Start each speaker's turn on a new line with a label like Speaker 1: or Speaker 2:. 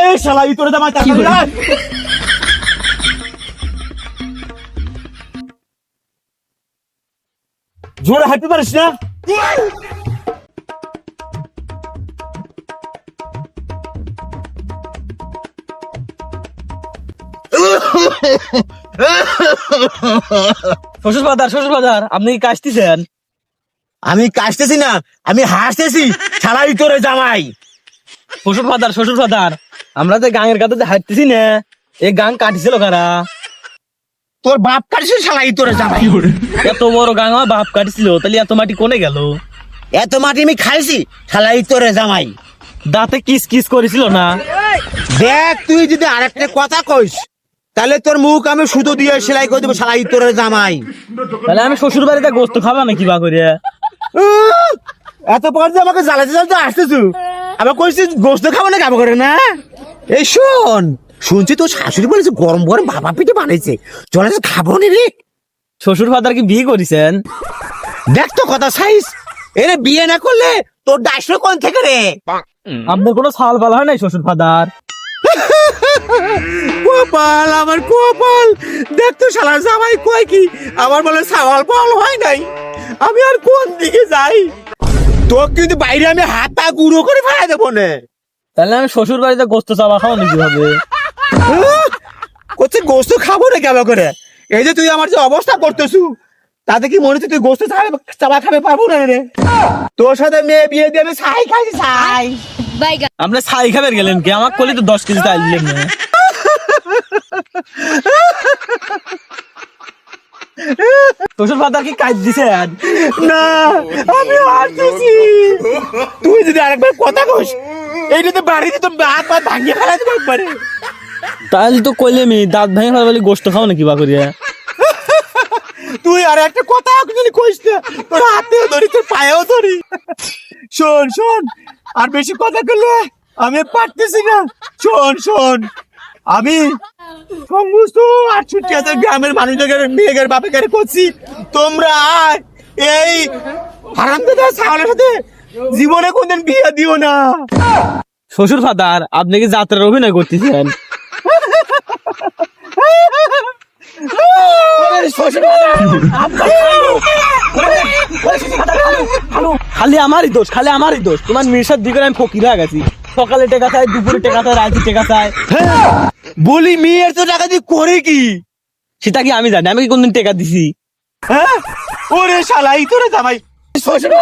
Speaker 1: এ শালা ই তোরে জামাই তাড়াতাড়ি আয়। জোরে হাঁটতে পারিস না?
Speaker 2: শ্বশুর ফাদার শ্বশুর ফাদার আপনি কি কাশতেছেন?
Speaker 1: আমি কাশতেছি না আমি হাসতেছি শালা ই তোরে জামাই
Speaker 2: শ্বশুর ফাদার শ্বশুর ফাদার আমরা যে গাঙের কাছে যে হাঁটতেছি না এই গাং কাটিছিল কারা?
Speaker 1: তোর বাপ কাটছে শালা ই তোরে জামাই।
Speaker 2: এত বড় গাং আমার বাপ কাটিছিল তাহলে এত মাটি কোনে গেল?
Speaker 1: এত মাটি আমি খাইছি শালা ই তোরে জামাই।
Speaker 2: দাঁতে কিস কিস করেছিল না?
Speaker 1: দেখ তুই যদি আরেকটা কথা কইস তাহলে তোর মুখ আমি সুতো দিয়ে সেলাই করে দেবো শালা ই তোরে জামাই।
Speaker 2: তাহলে আমি শ্বশুর বাড়িতে গোস্ত খাবা নাকি বা করে?
Speaker 1: এত পর যে আমাকে জ্বালাতে জ্বালাতে আসতেছু আবার কইছিস গোস্ত খাব না খাব করে না? এই শোন শুনছি তোর শাশুড়ি বলেছে গরম গরম ভাপা পিঠে বানাইছে। চলে যা খাব নি রে।
Speaker 2: শ্বশুর ফাদার কি বিয়ে করেছেন?
Speaker 1: দেখ তো কথা সাইজ। এরে বিয়ে না করলে তোর ডাইশো কোন থেকে রে?
Speaker 2: আপনার কোনো সাল পাল হয় নাই শ্বশুর ফাদার
Speaker 1: কপাল আমার কপাল। দেখ তো শালা জামাই কয় কি? আমার বলে সাওয়াল পাল হয় নাই। আমি আর কোন দিকে যাই? তোর কিন্তু বাইরে আমি হাতা গুঁড়ো করে ফেলাই দেবো না।
Speaker 2: তাহলে আমি শ্বশুর বাড়িতে গোস্ত চাবা খাওয়া নাকি হবে
Speaker 1: করছে গোস্ত খাব না কেমন করে? এই যে তুই আমার যে অবস্থা করতেছু তাতে কি মনে হচ্ছে তুই গোস্ত চাবা খাবে পারব না রে? তোর সাথে মেয়ে বিয়ে দিয়ে আমি ছাই খাইছি ছাই।
Speaker 2: আপনি ছাই খাবার গেলেন কি? আমার কলি তো দশ কেজি তাই দিলেন না। ফাদার কি কাজ দিছেন
Speaker 1: না আমি হারতেছি। তুই যদি আরেকবার কথা কস এইটা তো বাড়িতে তো হাত পা ভাঙিয়ে দেবো একবারে
Speaker 2: তাহলে তো কইলে আমি দাঁত ভেঙে ফেলা বলি গোস্ত খাও নাকি বা করিয়া
Speaker 1: তুই আর একটা কথা যদি কইস না তোর হাতেও ধরি তোর পায়েও ধরি শোন শোন আর বেশি কথা করলে আমি পারতেছি না। শোন শোন আমি সমস্ত আটষট্টি হাজার গ্রামের মানুষদের মেয়েদের বাপের করছি তোমরা আয় এই হারামদাদা ছাগলের সাথে জীবনে কোনদিন বিয়ে দিও না।
Speaker 2: শ্বশুর ফাদার আপনি কি যাত্রার অভিনয় করতেছেন? খালি আমারই দোষ খালি আমারই দোষ। তোমার মির্সার দিকে আমি ফকির হয়ে গেছি। সকালে টেকা চাই দুপুরে টেকা চাই রাতে টেকা চাই
Speaker 1: বলি মেয়ের তো টাকা দিয়ে করে কি?
Speaker 2: সেটা কি আমি জানি আমি কি কোনদিন টেকা দিছি?
Speaker 1: হ্যাঁ? ওরে শালাই তোরে জামাই। শ্বশুর